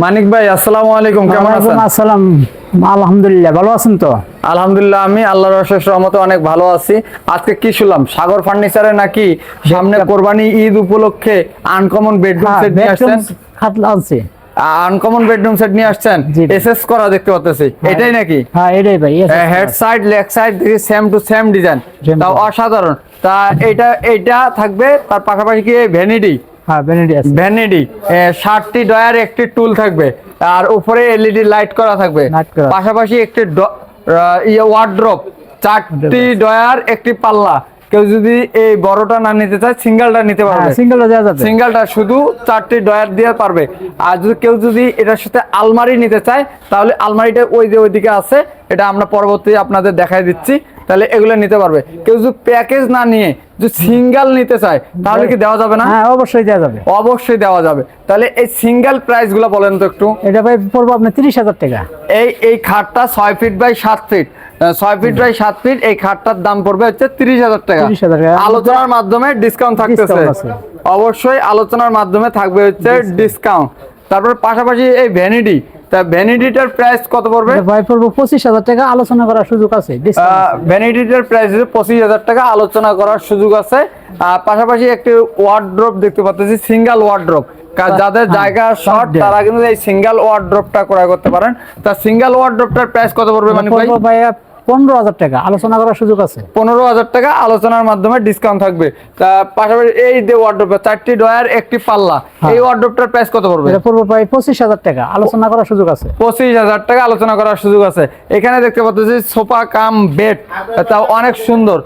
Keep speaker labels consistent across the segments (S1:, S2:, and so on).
S1: মানিক ভাই আসসালামু আলাইকুম কেমন আছেন?
S2: আসসালাম। আলহামদুলিল্লাহ ভালো আছেন তো?
S1: আলহামদুলিল্লাহ আমি আল্লাহর অশেষ রহমতে অনেক ভালো আছি। আজকে কি শুনলাম? সাগর ফার্নিচারে নাকি সামনে কোরবানি ঈদ উপলক্ষে আনকমন বেডরুম
S2: হ্যাঁ
S1: সেট নিয়ে আসছেন?
S2: খাট আছে।
S1: আনকমন বেডরুম সেট নিয়ে আসছেন? এসএস করা দেখতে পাচ্ছি এটাই নাকি?
S2: হ্যাঁ এটাই ভাই
S1: হেড সাইড লেগ সাইড দেখি সেম টু সেম ডিজাইন তাও অসাধারণ। তা এটা এটা থাকবে তার পাশাপাশি কি ভ্যানিটি
S2: হ্যাঁ বেনেডি আছে।
S1: ভ্যানিটি ষাটটি ডয়ার একটি টুল থাকবে আর উপরে এলইডি লাইট করা থাকবে। পাশাপাশি একটি ড- আহ, ওয়ার্ড্রপ চারটি ডয়ার একটি পাল্লা। কেউ যদি এই বড়টা না নিতে চায় সিঙ্গেলটা নিতে পারবে।
S2: হ্যাঁ দেওয়া যাবে।
S1: সিঙ্গেলটা শুধু চারটি ডয়ার দিয়ে পারবে। আর যদি কেউ যদি এটার সাথে আলমারি নিতে চায় তাহলে আলমারিটা ওই যে ওইদিকে আছে এটা আমরা পরবর্তী আপনাদের দেখাই দিচ্ছি। তাহলে এগুলো নিতে পারবে। কেউ যদি প্যাকেজ না নিয়ে যদি সিঙ্গেল নিতে চায় তাহলে কি দেওয়া যাবে না?
S2: হ্যাঁ অবশ্যই দেওয়া যাবে।
S1: অবশ্যই দেওয়া যাবে। তাহলে এই সিঙ্গেল প্রাইসগুলো বলেন তো একটু।
S2: এটা ভাই পড়ব আপনার তিরিশ হাজার টাকা।
S1: এই এই খাটটা ছয় ফিট বাই সাত ফিট ছয় ফিট বাই সাত ফিট এই খাটটার দাম পড়বে হচ্ছে তিরিশ হাজার টাকা। আলোচনার মাধ্যমে ডিসকাউন্ট থাকতেছে। অবশ্যই আলোচনার মাধ্যমে থাকবে হচ্ছে ডিসকাউন্ট তারপর পাশাপাশি এই ভ্যানিটি তা ভ্যানিটিটার প্রাইস কত পড়বে?
S2: ভাই পড়বে পঁচিশ হাজার টাকা আলোচনা করার সুযোগ আছে
S1: ভ্যানিটিটার প্রাইস পঁচিশ হাজার টাকা আলোচনা করার সুযোগ আছে। আর পাশাপাশি একটি ওয়ার্ড্রপ দেখতে পাচ্ছি সিঙ্গেল ওয়ার্ড্রপ যাদের
S2: হ্যাঁ,
S1: জায়গা শর্ট তারা কিন্তু এই সিঙ্গেল ওয়ার্ড্রপটা ক্রয় করতে পারেন। তা সিঙ্গেল ওয়ার্ড্রপটার প্রাইস কত পড়বে মানে ভাই?
S2: পড়ব ভাই পনেরো হাজার টাকা। আলোচনা করার সুযোগ আছে?
S1: পনেরো হাজার টাকা আলোচনার মাধ্যমে ডিসকাউন্ট থাকবে। তা পাশাপাশি এই যে চারটি ডয়ার একটি পাল্লা এই ওয়ার্ড্রপটার প্রাইস কত পড়বে?
S2: এটা পড়ব ভাই পঁচিশ হাজার টাকা। আলোচনা করার সুযোগ আছে।
S1: পঁচিশ হাজার টাকা আলোচনা করার সুযোগ আছে। এখানে দেখতে পাচ্ছি সোফা কাম বেড তাও অনেক সুন্দর।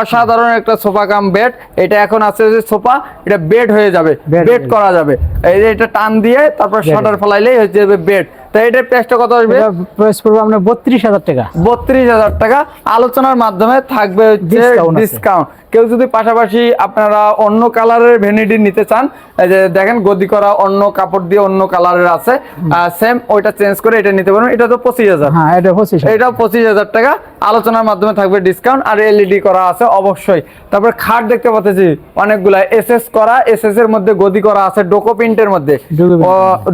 S1: অসাধারণ একটা সোফা কাম বেড এটা এখন আছে যে সোফা এটা বেড হয়ে যাবে। বেড করা যাবে। এই যে এটা টান দিয়ে তারপর শাটার ফেলাইলেই হয়ে যাবে বেড তা এটার প্রাইসটা কত আসবে?
S2: প্রাইস পড়বে আপনার বত্রিশ হাজার টাকা।
S1: বত্রিশ হাজার টাকা। আলোচনার মাধ্যমে থাকবে হচ্ছে ডিসকাউন্ট কেউ যদি পাশাপাশি আপনারা অন্য কালারের ভ্যানিটি নিতে চান এই যে দেখেন গদি করা অন্য কাপড় দিয়ে অন্য কালারের আছে সেম ওইটা চেঞ্জ করে এটা নিতে পারবেন। এটা তো পঁচিশ হাজার।
S2: হ্যাঁ এটা পঁচিশ হাজার।
S1: এটা পঁচিশ হাজার টাকা। আলোচনার মাধ্যমে থাকবে ডিসকাউন্ট আর এলইডি করা আছে অবশ্যই। তারপর খাট দেখতে পাচ্ছি অনেকগুলা এসএস করা এসএস এর মধ্যে গদি করা আছে ডোকো প্রিন্টের মধ্যে।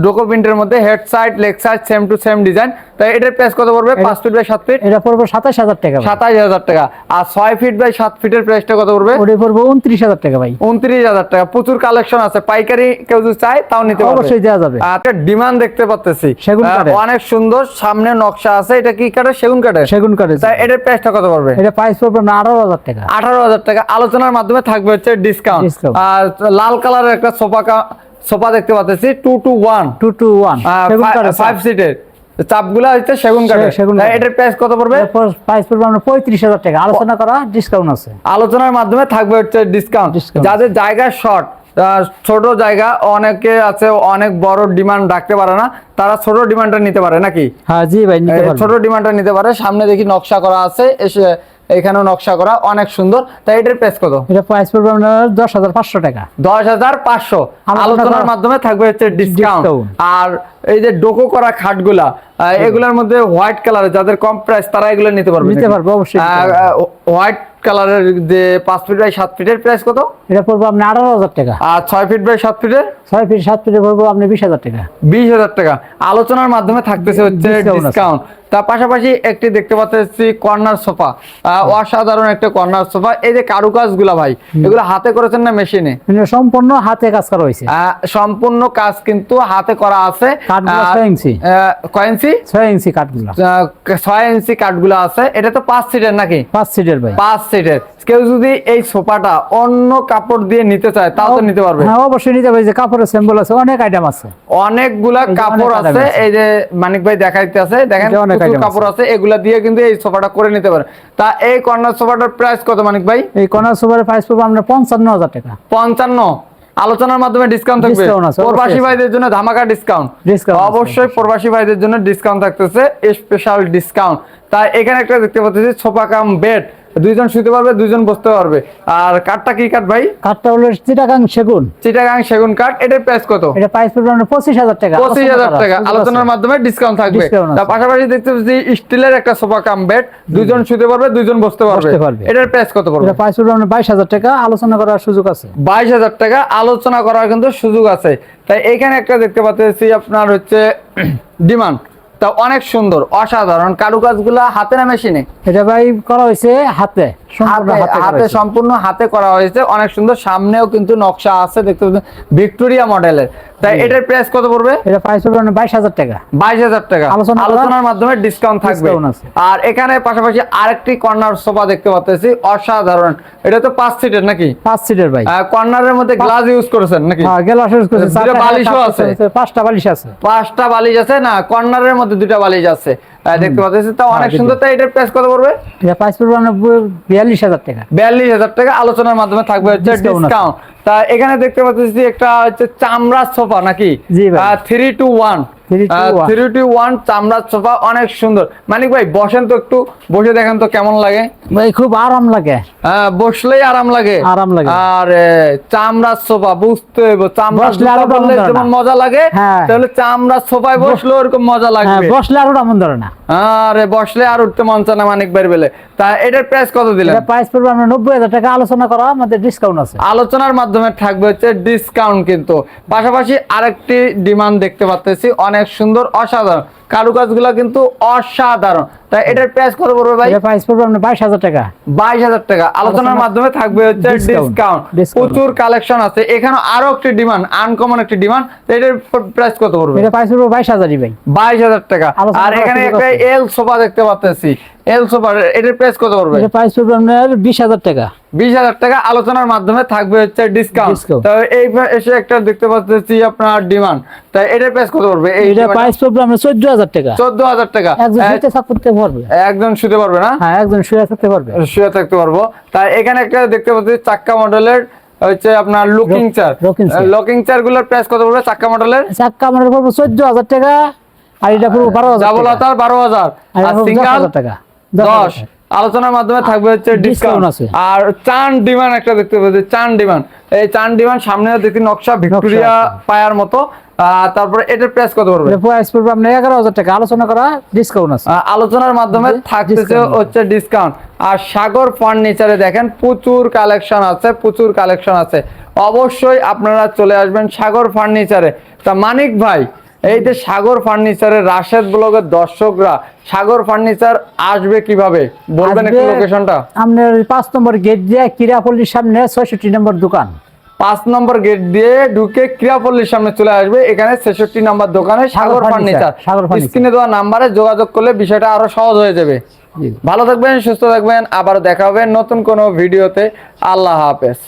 S1: ডোকো প্রিন্টের মধ্যে। Head side leg side same to same design তাই এটার প্রাইস কত পড়বে? পাঁচ ফিট বাই সাত ফিট
S2: এটা পড়ব সাতাশ হাজার টাকা ভাই।
S1: সাতাশ হাজার টাকা। আর ছয় ফিট বাই সাত ফিটের প্রাইসটা কত পড়বে?
S2: ওটা পড়ব উনত্রিশ হাজার টাকা ভাই।
S1: উনত্রিশ হাজার টাকা। প্রচুর কালেকশন আছে। পাইকারি কেউ যদি চায় তাও নিতে পারবে।
S2: অবশ্যই দেওয়া যাবে।
S1: একটা ডিমান্ড দেখতে পাচ্তেছি।
S2: সেগুন কাঠের।
S1: অনেক সুন্দর সামনে নকশা আছে। এটা কি কাঠের? সেগুন কাঠের।
S2: সেগুন কাঠের।
S1: তাই এটার প্রাইসটা কত পড়বে?
S2: এটা প্রাইস পড়বে আপনার আঠারো হাজার টাকা।
S1: আঠারো হাজার টাকা। আলোচনার মাধ্যমে থাকবে হচ্ছে ডিসকাউন্ট আর লাল কালারের একটা সোফা সোফা দেখতে পাচ্ছি two two one
S2: two two one
S1: five সিটের চাপগুলা হচ্ছে সেগুন কাঠের
S2: সেগুন
S1: এটার প্রাইস কত পড়বে?
S2: প্রাইস পড়বে আপনার পঁয়ত্রিশ হাজার টাকা। আলোচনা করা ডিসকাউন্ট আছে।
S1: আলোচনার মাধ্যমে থাকবে হচ্ছে ডিসকাউন্ট যাদের জায়গা শর্ট ছোট জায়গা অনেকে আছে অনেক বড় ডিমান্ড রাখতে পারে না তারা ছোট ডিমান্ডটা নিতে পারে নাকি?
S2: হ্যাঁ জি ভাই
S1: ছোট ডিমান্ডটা নিতে পারে। সামনে দেখি নকশা করা আছে এসে এখানেও নকশা করা অনেক সুন্দর। তাই এটার প্রাইস কত?
S2: এটা প্রাইস পড়বে আপনার দশ হাজার পাঁচশো টাকা।
S1: দশ হাজার পাঁচশো।
S2: আলোচনা
S1: আলোচনার মাধ্যমে থাকবে হচ্ছে ডিসকাউন্ট আর এই যে ডোকো করা খাটগুলা এগুলোর মধ্যে হোয়াইট কালার যাদের কম প্রাইস তারা এগুলো নিতে পারবে
S2: নিতে পারবে, অবশ্যই
S1: হোয়াইট কালারের যে পাঁচ ফিট বাই সাত ফিটের প্রাইস কত?
S2: এটা পড়ব আপনি আঠারো হাজার টাকা।
S1: আর ছয় ফিট বাই সাত ফিটের
S2: ছয় ফিট সাত ফিটে পড়ব আপনি বিশ হাজার টাকা।
S1: বিশ হাজার টাকা। আলোচনার মাধ্যমে থাকতেছে হচ্ছে ডিসকাউন্ট তার পাশাপাশি একটি দেখতে পাচ্ছি কর্নার সোফা। অসাধারণ একটা কর্নার সোফা। এই যে কারুকাজগুলা ভাই এগুলো হাতে করেছেন না মেশিনে?
S2: সম্পূর্ণ হাতে কাজ করা হয়েছে।
S1: সম্পূর্ণ কাজ কিন্তু হাতে করা আছে।
S2: ছয় ইঞ্চি।
S1: আহ, কয় ইঞ্চি?
S2: ছয় ইঞ্চি কাঠগুলো।
S1: ছয় ইঞ্চি কাঠগুলো আছে। এটা তো পাঁচ সিটের নাকি?
S2: পাঁচ সিটের ভাই।
S1: পাঁচ সিটের। কেউ যদি এই সোফাটা অন্য কাপড় দিয়ে নিতে চায় তাও তো নিতে পারবে।
S2: হ্যাঁ অবশ্যই নিতে পারবে। যে কাপড়ের স্যাম্পল আছে অনেক আইটেম আছে।
S1: অনেকগুলা কাপড় আছে। এই যে মানিক ভাই দেখাইতে আছে দেখেন প্রচুর কাপড় আছে। এগুলা দিয়ে কিন্তু এই সোফাটা করে নিতে পারে। তা এই কর্নার সোফাটার প্রাইস কত মানিক ভাই?
S2: এই কর্নার সুপারের প্রাইস পড়বে পঞ্চান্ন হাজার টাকা।
S1: পঞ্চান্ন? আলোচনার মাধ্যমে ডিসকাউন্ট থাকবে। প্রবাসী ভাইদের জন্য ধামাকা ডিসকাউন্ট অবশ্যই প্রবাসী ভাইদের জন্য ডিসকাউন্ট থাকতেছে স্পেশাল ডিসকাউন্ট তাই এখানে একটা দেখতে পাচ্ছি সোফা কাম বেড দুইজন শুতে পারবে দুইজন বসতে পারবে। আর কাঠটা কি কাঠ ভাই?
S2: কাঠটা হলো চিটাগাং সেগুন
S1: চিটাগাং সেগুন কাঠ এটার প্রাইস কত?
S2: এটা প্রাইস পড়বে পঁচিশ হাজার টাকা।
S1: পঁচিশ হাজার
S2: করা,
S1: টাকা। আলোচনার মাধ্যমে ডিসকাউন্ট থাকবে। তার পাশাপাশি দেখতে পাচ্ছি স্টিলের একটা সোফা কাম বেড দুইজন শুতে পারবে দুইজন বসতে পারবে। এটার প্রাইস কত পড়বে?
S2: এটা প্রাইস পড়বে বাইশ হাজার টাকা আলোচনা করার সুযোগ আছে।
S1: বাইশ হাজার টাকা আলোচনা করার কিন্তু সুযোগ আছে। তাই এখানে একটা দেখতে পাচ্ছি আপনার হচ্ছে ডিমান্ড অনেক সুন্দর অসাধারণ কারুকাজগুলা হাতে না মেশিনে?
S2: এটা ভাই করা হয়েছে হাতে।
S1: হাতে। সম্পূর্ণ হাতে করা হয়েছে। অনেক সুন্দর। সামনেও কিন্তু নকশা আছে। দেখতে পাচ্ছেন ভিক্টোরিয়া মডেলের। তাই এটার প্রাইস কত পড়বে?
S2: এটা প্রাইস পড়বে আপনার বাইশ হাজার টাকা।
S1: বাইশ হাজার টাকা। আলোচনার মাধ্যমে ডিসকাউন্ট থাকবে। আর এখানে পাশাপাশি আরেকটি কর্নার সোফা দেখতে পাচ্ছি অসাধারণ। এটা তো পাঁচ সিটের নাকি?
S2: পাঁচ সিটের ভাই।
S1: কর্নারের মধ্যে গ্লাস ইউজ করেছেন নাকি?
S2: হ্যাঁ গেল আসর করছে
S1: দুটো বালিশও আছে।
S2: পাঁচটা বালিশ আছে।
S1: পাঁচটা বালিশ আছে না? কর্নারের মধ্যে দুটা বালিশ আছে। দেখতে পাচ্ছি তা অনেক
S2: হ্যাঁ,
S1: সুন্দর। তাই এটার প্রাইস কত পড়বে?
S2: এটা প্রাইস পড়বে বিয়াল্লিশ হাজার টাকা।
S1: বিয়াল্লিশ হাজার টাকা। আলোচনার মাধ্যমে থাকবে হচ্ছে ডিসকাউন্ট তা এখানে দেখতে পাচ্ছি একটা হচ্ছে চামড়ার সোফা নাকি?
S2: জি
S1: three two one
S2: 3 to 1
S1: three two one চামড়ার সোফা অনেক সুন্দর। মানিক ভাই বসেন তো একটু বসে দেখেন তো কেমন লাগে।
S2: ভাই খুব আরাম লাগে।
S1: হ্যাঁ, বসলেই আরাম লাগে।
S2: আরাম লাগে।
S1: আর চামড়ার সোফা বুঝতে হইব চামড়ার
S2: বসলে
S1: জুতা
S2: আরও দাম
S1: পরলে
S2: ধরে
S1: যেমন মজা লাগে
S2: হ্যাঁ।
S1: তাহলে চামড়ার সোফায় বসলেও ওরকম মজা
S2: হ্যাঁ
S1: লাগবে।
S2: বসলে আরও এমন ধরে না।
S1: আরে বসলে আর উঠতে মন চায় না মানিক ভাই বেলে। তা এটার প্রাইস কত দিলেন?
S2: এটা প্রাইস পড়বে আপনার নব্বই টাকা। আলোচনা করা আমাদের ডিসকাউন্ট আছে।
S1: আলোচনার মাধ্যমে থাকবে হচ্ছে ডিসকাউন্ট কিন্তু। পাশাপাশি আরেকটি ডিমান্ড দেখতে পাচ্ছি অনেক সুন্দর অসাধারণ। কারুকাজগুলো কিন্তু অসাধারণ। তাই এটার প্রাইস কত পড়বে ভাই?
S2: প্রাইস পড়বে আপনার বাইশ হাজার টাকা।
S1: বাইশ হাজার টাকা। আলোচনার মাধ্যমে থাকবে হচ্ছে ডিসকাউন্ট প্রচুর কালেকশন আছে। এখানে আরও একটি ডিমান্ড আনকমন একটি ডিমান্ড এটার প্রাইস কত পড়বে?
S2: এটা প্রাইস পড়বে বাইশ হাজারই ভাই।
S1: বাইশ হাজার টাকা। আর এখানে একটা এল সোফা দেখতে পাচ্ছি এল সোফা এটার প্রাইস কত পড়বে?
S2: এটা প্রাইস পড়বে আপনার বিশ হাজার টাকা।
S1: আলোচনার মাধ্যমে থাকবে হচ্ছে ডিসকাউন্ট তো এই এসে একটা দেখতে পাচ্ছি আপনার ডিমান্ড তাই এটার প্রাইস কত পড়বে?
S2: এটা প্রাইস পড়বে আপনার চোদ্দ হাজার টাকা।
S1: চোদ্দ হাজার টাকা।
S2: একজন শুতে থাকতে পারবে।
S1: একজন শুতে পারবে না?
S2: হ্যাঁ একজন শুয়ে থাকতে পারবে।
S1: শুয়ে থাকতে পারব। তাই এখানে একটা দেখতে পাচ্ছি চাক্কা মডেলের হচ্ছে আপনার লুকিং চার লকিং চারগুলোর প্রাইস কত পড়বে চাক্কা মডেলের
S2: চাক্কা আমাদের পড়বে চোদ্দ হাজার টাকা আর এটা পড়বে বারো হাজার
S1: ডাবল বারো
S2: আর
S1: সিঙ্গাল
S2: হাজার টাকা। দশ।
S1: আলোচনার মাধ্যমে থাকবে হচ্ছে ডিসকাউন্ট
S2: আছে।
S1: আর চান ডিমান্ড একটা দেখতে পাচ্ছি চান ডিমান্ড। এই চান ডিমান্ড সামনে দেখি নকশা ভিক্টোরিয়া পায়ার মতো। তারপরে এটার প্রাইস কত পড়বে?
S2: প্রাইস পড়বে আপনার এগারো হাজার টাকা। আলোচনা করা ডিসকাউন্ট আছে।
S1: আলোচনার মাধ্যমে থাকতেছে হচ্ছে ডিসকাউন্ট আর সাগর ফার্নিচারে দেখেন প্রচুর কালেকশন আছে প্রচুর কালেকশন আছে। অবশ্যই আপনারা চলে আসবেন সাগর ফার্নিচারে তা মানিক ভাই এই যে সাগর ফার্নিচারের রাশেদ ব্লগের দর্শকরা সাগর ফার্নিচার আসবে কীভাবে? বলবেন একটু লোকেশনটা
S2: আপনার পাঁচ নম্বর গেট দিয়ে কিরাপল্লির সামনে ছয়ষট্টি নম্বর দোকান।
S1: পাঁচ নম্বর গেট দিয়ে ঢুকে ক্রিয়াপল্লীর সামনে চলে আসবে এখানে ছেষট্টি নম্বর দোকানে সাগর ফার্নিচার স্ক্রিনে দেওয়া নাম্বারে যোগাযোগ করলে বিষয়টা আরও সহজ হয়ে যাবে। ভালো থাকবেন সুস্থ থাকবেন আবার দেখা হবে নতুন কোনো ভিডিওতে। আল্লাহ হাফেজ।